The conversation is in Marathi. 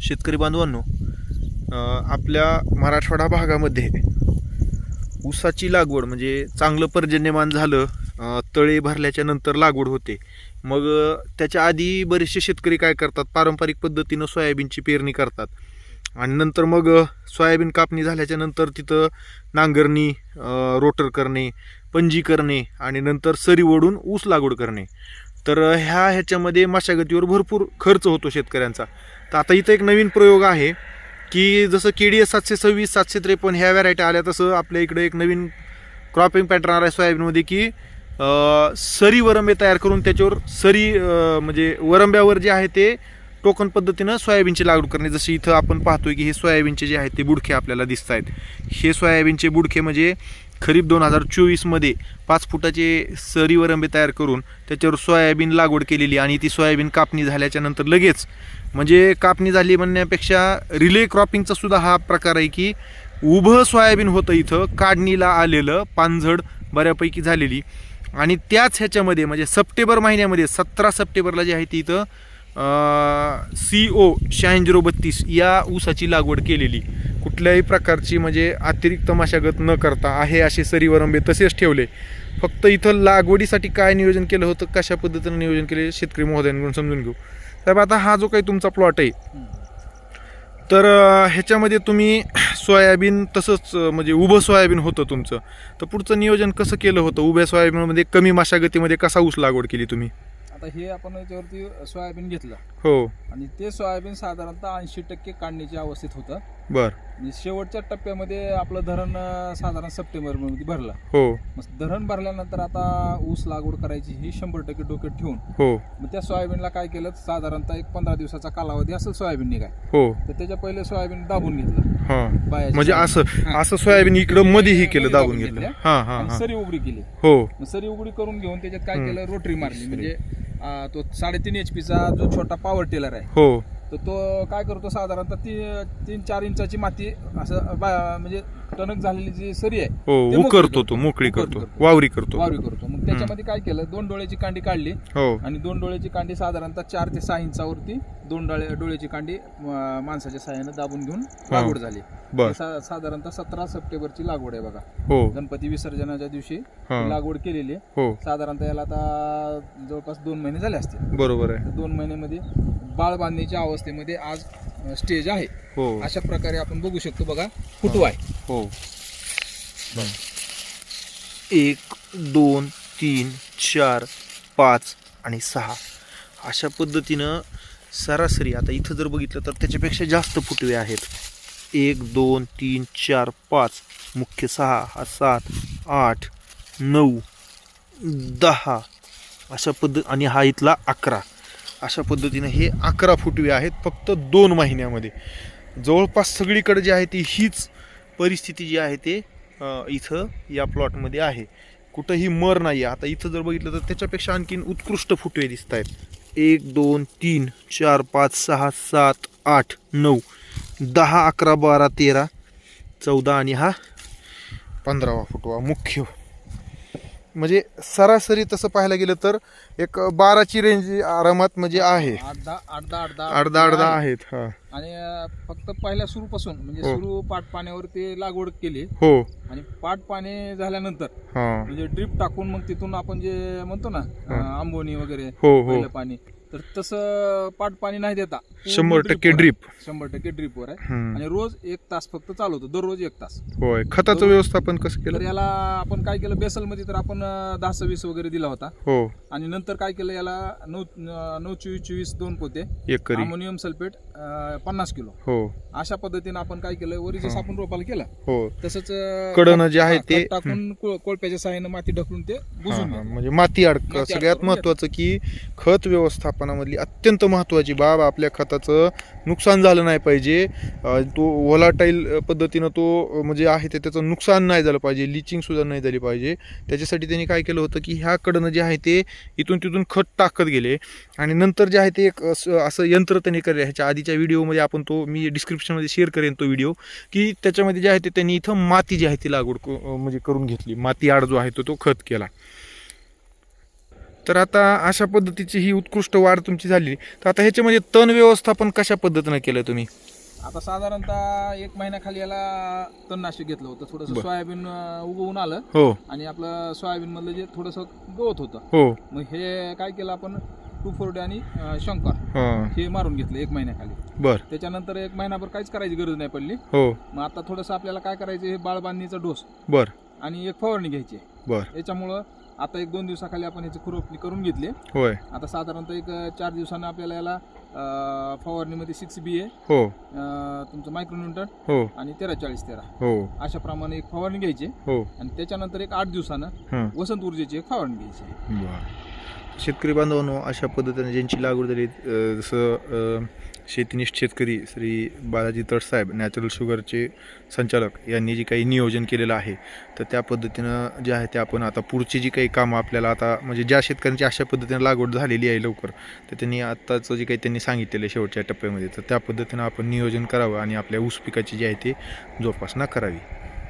शेतकरी बांधवांनो आपल्या मराठवाडा भागामध्ये ऊसाची लागवड म्हणजे चांगलं पर्जन्यमान झालं तळे भरल्याच्या नंतर लागवड होते. मग त्याच्या आधी बरेचसे शेतकरी काय करतात? पारंपरिक पद्धतीनं सोयाबीनची पेरणी करतात. आणि नंतर मग सोयाबीन कापणी झाल्याच्यानंतर तिथं नांगरणी रोटर करणे पंजी करणे आणि नंतर सरी ओढून ऊस लागवड करणे. तर ह्या ह्याच्यामध्ये मशागतीवर भरपूर खर्च होतो शेतकऱ्यांचा. तर आता इथं एक नवीन प्रयोग आहे की जसं के डी एस सातशे सव्वीस सातशे त्रेपन्न ह्या व्हरायटी आल्या तसं आपल्या इकडे एक नवीन क्रॉपिंग पॅटर्न आला आहे सोयाबीनमध्ये की सरी वरंबे तयार करून त्याच्यावर सरी म्हणजे वरंब्यावर जे आहे ते टोकन पद्धतीनं सोयाबीनची लागवड करणे. जसे इथं आपण पाहतोय की हे सोयाबीनचे जे आहेत ते बुडखे आपल्याला दिसत आहेत. हे सोयाबीनचे बुडखे म्हणजे खरीप दोन हजार चोवीसमध्ये पाच फुटाचे सरीवरंबे तयार करून त्याच्यावर सोयाबीन लागवड केलेली आणि ती सोयाबीन कापणी झाल्याच्यानंतर लगेच म्हणजे कापणी झाली म्हणण्यापेक्षा रिले क्रॉपिंगचा सुद्धा हा प्रकार आहे की उभं सोयाबीन होतं इथं काढणीला आलेलं पानझड बऱ्यापैकी झालेली. आणि त्याच ह्याच्यामध्ये म्हणजे सप्टेंबर महिन्यामध्ये सतरा सप्टेंबरला जे आहे ती इथं सी ओ शहाऐंशी झिरो बत्तीस या ऊसाची लागवड केलेली. कुठल्याही प्रकारची म्हणजे अतिरिक्त मशागत न करता आहे असे सरीवरंबे तसेच ठेवले. फक्त इथं लागवडीसाठी काय नियोजन केलं होतं कशा पद्धतीनं नियोजन केले शेतकरी महोदयांकडून समजून घेऊ. साहेब आता हा जो काही तुमचा प्लॉट आहे तर ह्याच्यामध्ये तुम्ही सोयाबीन तसंच म्हणजे उभं सोयाबीन होतं तुमचं. तर पुढचं नियोजन कसं केलं होतं? उभ्या सोयाबीनमध्ये कमी मशागतीमध्ये कसा ऊस लागवड केली तुम्ही? आता हे आपण याच्यावरती सोयाबीन घेतलं. हो. आणि ते सोयाबीन साधारणतः ऐंशी टक्के काढण्याच्या अवस्थेत होतं. बर. आणि शेवटच्या टप्प्यामध्ये आपलं धरण अं, साधारण सप्टेंबरमध्ये भरलं. हो. मग धरण भरल्यानंतर आता ऊस लागवड करायची ही शंभर टक्के डोक्यात ठेवून हो. मग त्या सोयाबीनला काय केलं? साधारणतः एक पंधरा दिवसाचा कालावधी असेल सोयाबीन निघाय. हो. तर त्याच्या पहिले सोयाबीन दाबून घेतलं. हां. बायाच्या म्हणजे. असं. असं सोयाबीन इकडं केलं मध्ये दाबून दाबून घेतलं. घेतलं. हां हां आणि हां. सरी उघडी केली. हो. मग सरी उघडी करून घेऊन त्याच्यात काय. केलं? रोटरी मारली. म्हणजे अं, तो साडेतीन एच पीचा जो छोटा पॉवर टेलर आहे. हो. तर तो काय करतो साधारणतः ती तीन चार इंचाची माती असं बा- म्हणजे टणक झालेली जी सरी आहे हो ते मोकळी उकरतो तो करतो. मोकळी करतो करतो. वावरी करतो. वावरी करतो. मग त्याच्यामध्ये काय केलं दोन डोळ्याची कांडी काढली हो. आणि दोन डोळ्याची कांडी साधारणतः चार ते सहा इंचावरती दोन डोळे डोळ्याची कांडी अं, माणसाच्या सहाय्यानं दाबून घेऊन लागवड झाली. बर. सा- साधारणतः सतरा सप्टेंबरची लागवड आहे बघा. हो. गणपती विसर्जनाच्या दिवशी हां. लागवड केलेली आहे. हो. साधारणतः याला आता जवळपास दोन महिने झाले असतील. बरोबर आहे. तर दोन महिन्यामध्ये बाळ बांधण्याच्या अवस्थेमध्ये आज स्टेज आहे. हो. अशा प्रकारे आपण बघू शकतो बघा फुटवा आहे. हो. एक दोन तीन चार पाच आणि सहा. अशा पद्धतीनं सरासरी आता इथं जर बघितलं तर त्याच्यापेक्षा जास्त फुटवे आहेत. एक दोन तीन चार पाच मुख्य सहा हा सात आठ नऊ दहा. अशा पद्धत आणि हा इथला अकरा. अशा पद्धतीनं हे अकरा फुटवे आहेत फक्त दोन महिन्यामध्ये. जवळपास सगळीकडे जे आहे ती हीच परिस्थिती जी आहे ते इथं या प्लॉटमध्ये आहे. कुठंही मर नाही आहे आता इथं जर बघितलं तर त्याच्यापेक्षा आणखीन उत्कृष्ट फुटवे दिसत आहेत. एक दोन तीन चार पाच सहा सात आठ नऊ दहा अकरा बारा तेरा चौदा आणि हा पंधरावा फुटवा मुख्य म्हणजे सरासरी तसं पाहायला गेलं तर एक बाराची रेंज आरामात म्हणजे आहे. अर्धा अर्धा आहेत हा. आणि फक्त पहिल्या सुरूपासून म्हणजे हो. सुरू पाट पाण्यावर ते लागवड केली. हो. आणि पाट पाणी झाल्यानंतर हा. म्हणजे ड्रीप टाकून मग तिथून आपण जे म्हणतो ना अं, आंबोनी वगैरे हो हो. पहिलं पाणी तर तसं पाट पाणी नाही देता. शंभर टक्के. ड्रीप शंभर टक्के ड्रीपवर आहे. हम्म. आणि रोज एक तास फक्त चालवतो दररोज एक तास. होय. खताचं व्यवस्थापन कसं तर केलं याला आपण काय केलं बेसलमध्ये तर आपण अं, दहा सव्वीस वगैरे दिला होता. हो. आणि नंतर काय केलं याला नऊ अं, नऊ चोवीस चोवीस दोन पोते एकरी अमोनियम सल्फेट अं, पन्नास किलो. हो. अशा पद्धतीने आपण काय केलं वरी जसं आपण रोपाला केलं. हो. तसंच अं, कडनं जे आहे हा, ते- खत टाकून को- कोळप्याच्या सहाय्यानं माती ढकलून ते हा, बुजून हा. म्हणजे माती अडक माती सगळ्यात महत्वाचं की खत व्यवस्थापनामधली अत्यंत महत्त्वाची बाब आपल्या खताचं नुकसान झालं नाही पाहिजे. तो व्हॉलाटाईल पद्धतीनं तो म्हणजे आहे ते त्याचं नुकसान नाही झालं पाहिजे. लिचिंगसुद्धा नाही झाली पाहिजे. त्याच्यासाठी त्यांनी काय केलं होतं की ह्या कडनं जे आहे ते इथून तिथून खत टाकत गेले. आणि नंतर जे आहे ते एक असं असं यंत्र त्यांनी केलं ह्याच्या आधीच्या व्हिडिओमध्ये आपण तो मी डिस्क्रिप्शनमध्ये शेअर करेन तो व्हिडिओ. की त्याच्यामध्ये जे आहे ते त्यांनी इथं माती जी आहे ती लागवड क- म्हणजे करून घेतली. माती आड जो आहे तो तो खत केला. तर आता अशा पद्धतीची ही उत्कृष्ट वाढ तुमची झाली. तर आता ह्याच्यामध्ये तण व्यवस्थापन कशा पद्धतीनं केलं तुम्ही? आता साधारणतः एक महिन्याखाली याला तणनाशक घेतलं होतं. थोडंसं बरं. सोयाबीन अं, उगवून आलं. हो. आणि आपलं सोयाबीन मधलं जे थोडंसं गवत होतं. हो. मग हे काय केलं आपण? टू फोर्टी आणि अं, शंकर हां. हे मारून घेतलं एक महिन्याखाली बर. त्याच्यानंतर एक महिनाभर काहीच करायची गरज नाही पडली. हो. मग आता थोडंसं आपल्याला काय करायचं हे बाळबांधणीचा डोस बर. आणि एक फवारणी घ्यायची. बर. याच्यामुळं आता एक दोन दिवसाखाली आपण ह्याची खुरपणी करून घेतली होय. आता साधारणतः एक चार दिवसानं आपल्याला याला अं, फवारणीमध्ये सिक्स बी ए हो. तुमचं मायक्रोन्यूटन हो. आणि तेरा चाळीस तेरा. हो. अशा प्रमाणे एक फवारणी घ्यायची. हो. आणि त्याच्यानंतर एक आठ दिवसानं हां. वसंत ऊर्जेची एक फवारणी घ्यायची. बर. शेतकरी बांधवांनो अशा पद्धतीने ज्यांची लागवड झाली जसं शेतीनिष्ठ शेतकरी श्री बालाजी तटसाहेब नॅचरल शुगरचे संचालक यांनी जे काही नियोजन केलेलं आहे तर त्या पद्धतीनं जे आहे ते आपण आता पुढची जी काही कामं आपल्याला आता म्हणजे ज्या शेतकऱ्यांची अशा पद्धतीनं लागवड झालेली आहे लवकर तर त्यांनी आत्ताचं जे काही त्यांनी सांगितलेलं आहे शेवटच्या टप्प्यामध्ये तर त्या पद्धतीनं आपण नियोजन करावं आणि आपल्या ऊस पिकाची जी आहे ती जोपासना करावी.